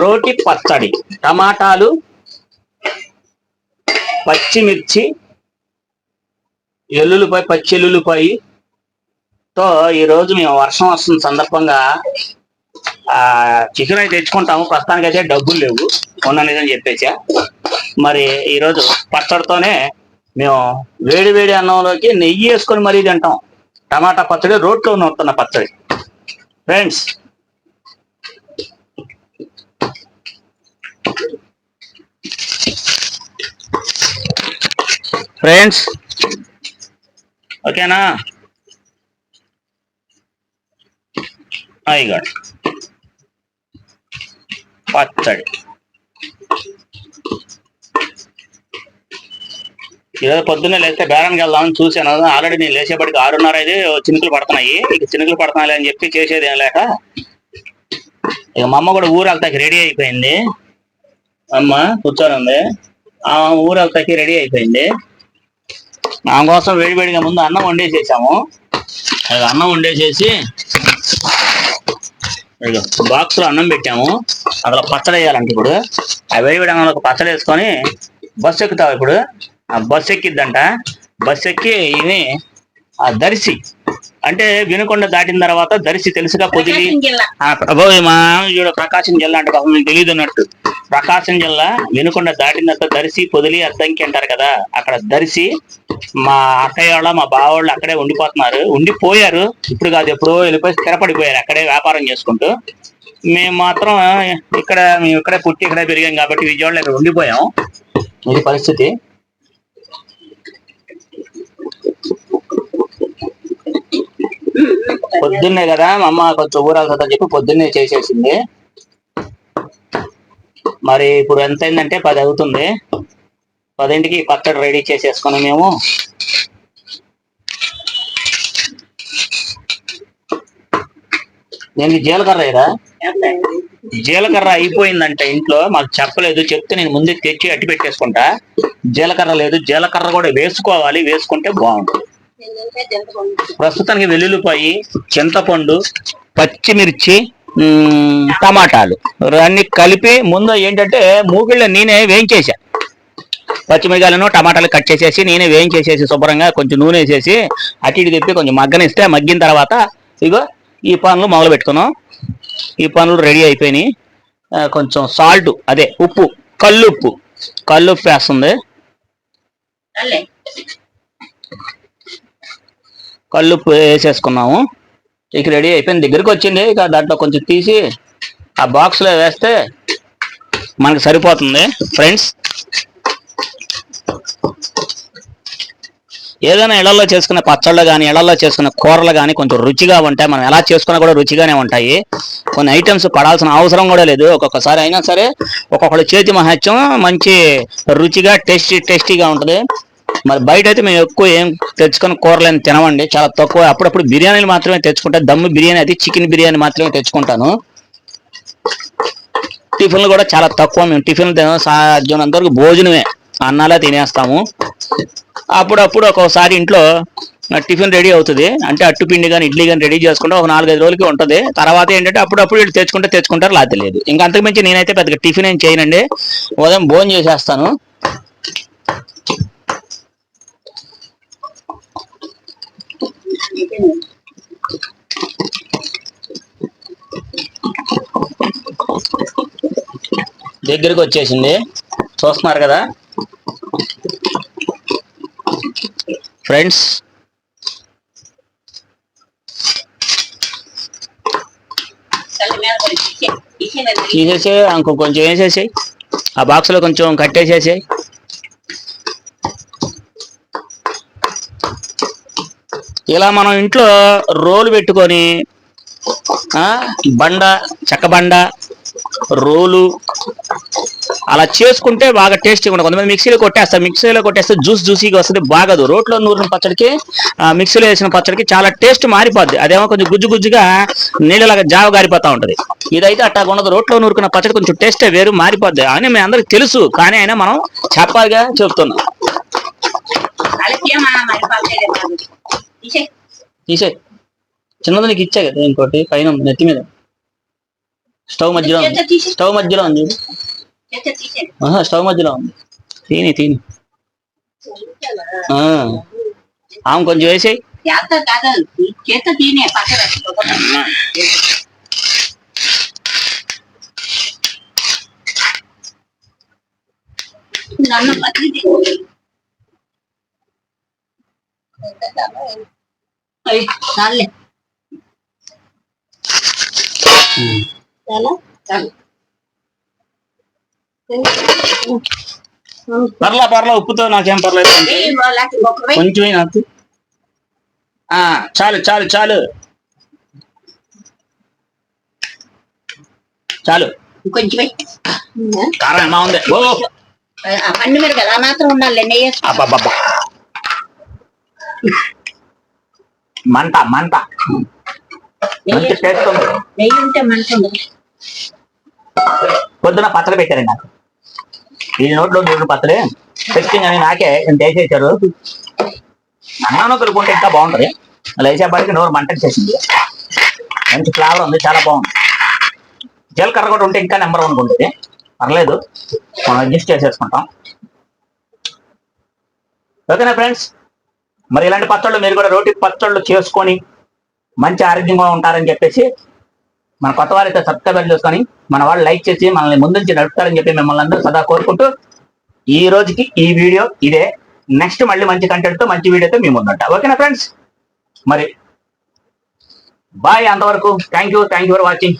రోటి పచ్చడి. టమాటాలు పచ్చిమిర్చి ఎల్లుల్లిపాయ పచ్చి ఎల్లుల్లిపాయ. తో ఈరోజు మేము వర్షం వస్తున్న సందర్భంగా ఆ చికెన్ అయితే తెచ్చుకుంటాము. ప్రస్తుతానికి అయితే డబ్బులు లేవు. ఉన్న చెప్పేసా. మరి ఈరోజు పచ్చడితోనే మేము వేడి వేడి అన్నంలోకి నెయ్యి వేసుకొని మరీ తింటాం. టమాటా పచ్చడి రోడ్లో ఉన్న పచ్చడి. Friends friends. ఓకేనా? అయ్యగాడు పచ్చడి. ఈరోజు పొద్దున్నే లేస్తే బేరానికి వెళ్దామని చూశాను. ఆల్రెడీ నేను లేచేపటికి ఆరున్నర అయితే చినుకులు పడుతున్నాయి. ఇక చినుకులు పడుతున్నాయి అని చెప్పి చేసేది ఏం లేక. ఇక మా అమ్మ కూడా ఊరు వెళ్తాకి రెడీ అయిపోయింది. అమ్మ కూర్చొని ఉంది. ఆ ఊరు వెళ్తాకి రెడీ అయిపోయింది. నా కోసం వేడివేడిగా ముందు అన్నం వండేసేసాము. ఇక అన్నం వండేసేసి బాక్స్లో అన్నం పెట్టాము. అక్కడ పచ్చడి వేయాలంట ఇప్పుడు. ఆ వేడివేడి అన్నంలో ఒక పచ్చడి వేసుకొని బస్సు ఎక్కుతావు ఇప్పుడు? ఆ బస్సు ఎక్కిద్దంట. బస్సు ఎక్కి ఇవి ఆ దర్శి అంటే వినుకొండ దాటిన తర్వాత దర్శి తెలుసుగా పొదిలి మా ప్రకాశం జిల్లా అంటే పాపం తెలియదు అన్నట్టు. ప్రకాశం జిల్లా వినుకొండ దాటినంత దర్శి పొదిలి అద్దంకి అంటారు కదా అక్కడ దర్శి మా అక్కయ్య వాళ్ళ మా బావ వాళ్ళు అక్కడే ఉండిపోతున్నారు. ఉండిపోయారు. ఇప్పుడు కాదు ఎప్పుడో వెళ్ళిపోయి స్థిరపడిపోయారు. అక్కడే వ్యాపారం చేసుకుంటూ. మేము మాత్రం ఇక్కడ మేము ఇక్కడే పుట్టి ఇక్కడే పెరిగాం కాబట్టి విజయవాడలో ఇక్కడ ఉండిపోయాం. ఇది పరిస్థితి. పొద్దున్నే కదా మా అమ్మ కొంచెం ఊరాల్సని చెప్పి పొద్దున్నే చేసేసింది. మరి ఇప్పుడు ఎంత అయిందంటే పది అవుతుంది. పదింటికి పచ్చడి రెడీ చేసేసుకుని మేము. నేను జీలకర్ర వేయరా జీలకర్ర అయిపోయిందంట ఇంట్లో. మాకు చెప్పలేదు. చెప్తే నేను ముందే తెచ్చి అట్టి పెట్టేసుకుంటా. జీలకర్ర లేదు. జీలకర్ర కూడా వేసుకోవాలి. వేసుకుంటే బాగుంటుంది ప్రస్తుతానికి వెల్లుల్లిపాయి చింతపండు పచ్చిమిర్చి టమాటాలు. అన్ని కలిపి ముందు ఏంటంటే మూగిళ్ళ నేనే వేయించేసా. పచ్చిమిరకాయలను టమాటాలు కట్ చేసేసి నేనే వేయించేసేసి శుభ్రంగా కొంచెం నూనె వేసేసి అటు ఇటు తిప్పి కొంచెం మగ్గనిస్తే మగ్గిన తర్వాత ఇగో ఈ పనులు మొదలు పెట్టుకున్నాం. ఈ పనులు రెడీ అయిపోయినాయి. కొంచెం సాల్ట్ అదే ఉప్పు కల్లుప్పు. కల్లుప్పు వేస్తుంది. అల్లే. కల్లుప్పు వేసేసుకున్నాము. ఇక రెడీ అయిపోయింది. దగ్గరికి వచ్చింది. ఇక దాంట్లో కొంచెం తీసి ఆ బాక్స్లో వేస్తే మనకు సరిపోతుంది. ఫ్రెండ్స్ ఏదైనా ఇళ్ళలో చేసుకునే పచ్చళ్ళు కానీ ఇళ్ళలో చేసుకునే కూరలు కానీ కొంచెం రుచిగా ఉంటాయి. మనం ఎలా చేసుకున్నా కూడా రుచిగానే ఉంటాయి. కొన్ని ఐటమ్స్ పడాల్సిన అవసరం కూడా లేదు. ఒక్కొక్కసారి అయినా సరే ఒక్కొక్కళ్ళ చేతి మహత్యం మంచి రుచిగా టేస్టీ టేస్టీగా ఉంటుంది. మరి బయట అయితే మేము ఎక్కువ ఏం తెచ్చుకొని కూరలేని తినమండి. చాలా తక్కువ. అప్పుడప్పుడు బిర్యానీలు మాత్రమే తెచ్చుకుంటా. దమ్ము బిర్యానీ అది చికెన్ బిర్యానీ మాత్రమే తెచ్చుకుంటాను. టిఫిన్లు కూడా చాలా తక్కువ. మేము టిఫిన్లు తిన సాధ్యమైనంత వరకు భోజనమే. అన్నాలే తినేస్తాము. అప్పుడప్పుడు ఒక్కోసారి ఇంట్లో టిఫిన్ రెడీ అవుతుంది. అంటే అట్టుపిండి కానీ ఇడ్లీ కానీ రెడీ చేసుకుంటే ఒక నాలుగైదు రోజులకి ఉంటుంది. తర్వాత ఏంటంటే అప్పుడప్పుడు వీళ్ళు తెచ్చుకుంటే తెచ్చుకుంటారు లేకపోతే లేదు. ఇంకా అంతకుమించి నేనైతే పెద్దగా టిఫిన్ ఏం చేయనండి. ఉదయం భోజనం చేసేస్తాను. దగ్గరికి వచ్చేసింది. చూస్తున్నారు కదా? ఫ్రెండ్స్ తీసేసే ఇంకో కొంచెం వేసేసాయి. ఆ బాక్స్లో కొంచెం కట్టేసేసాయి. ఇలా మనం ఇంట్లో రోలు పెట్టుకొని బండ చెక్కబండ రోలు అలా చేసుకుంటే బాగా టేస్టీగా ఉంటుంది. కొంతమంది మిక్సీలో కొట్టేస్తారు మిక్సీలో కొట్టేస్తే జ్యూస్ జ్యూసీగా వస్తుంది బాగదు. రోట్లో నూరిన పచ్చడికి మిక్సీలో వేసిన పచ్చడికి చాలా టేస్ట్ మారిపోద్ది. అదేమో కొంచెం గుజ్జు గుజ్జుగా నీళ్ళలాగా జావ గారిపోతా ఉంటుంది. ఇదైతే అట్టా ఉండదు. రోట్లో నూరుకున్న పచ్చడి కొంచెం టేస్టే వేరు మారిపోద్ది అని మీ అందరికి తెలుసు. కానీ అయినా మనం చెప్పాలిగా చెప్తున్నాం. తీసే చిన్నది నీకు ఇచ్చా కదా ఇంకోటి పైన ఉంది, నెత్తి మీద. స్టవ్ మధ్యలో ఉంది. స్టవ్ మధ్యలో ఉంది. ఆహా, స్టవ్ మధ్యలో ఉంది. తిని తిని. ఆమె కొంచెం వేసేయి. నన్ను అయ్యి చాలే చాలా చాలు. పర్లా పర్లా ఉప్పుతో నాకేం పర్లేదు. ఏ వాళ్ళకి ఒక వెయ్యి కొంచెం నాకు. చాలు చాలు చాలు. చాలు. కొంచెం వెయ్యి కారం ఎలా ఉంది? ఓ. పండు మీద కదా మాత్రం ఉండాలి నెయ్యి. మంట మంట. మంచి టేస్ట్ ఉంది. నెయ్యి ఉంటే మంచి ఉండదు పొద్దున పచ్చడి పెట్టారండి నాకు. ఈ నోట్లో నూనె పచ్చడి. టెస్టింగ్ అని నాకే ఇంత వేసేసారు అన్నాను కలుపుకుంటే ఇంకా బాగుంటది. అలా వేసేపటికి నోరు మంట చేసింది. మంచి ఫ్లేవర్ ఉంది చాలా బాగుంది. జీలకర్ర కూడా ఉంటే ఇంకా నెంబర్ వన్ ఉంటుంది. పర్లేదు మనం అడ్జస్ట్ చేసేసుకుంటాం. ఓకేనా ఫ్రెండ్స్ మరి ఇలాంటి పచ్చళ్ళు మీరు కూడా రోటి పచ్చళ్ళు చేసుకొని మంచి ఆరోగ్యంగా ఉంటారని చెప్పేసి మన కొత్త వారైతే సబ్స్క్రైబర్ చేసుకొని మన వాళ్ళు లైక్ చేసి మనల్ని ముందుంచి నడుపుతారని చెప్పి మిమ్మల్ని అందరూ సదా కోరుకుంటూ ఈ రోజుకి ఈ వీడియో ఇదే. నెక్స్ట్ మళ్ళీ మంచి కంటెంట్తో మంచి వీడియోతో మీ ముందుంటా. ఓకేనా ఫ్రెండ్స్ మరి బాయ్ అంతవరకు. Thank you thank you for watching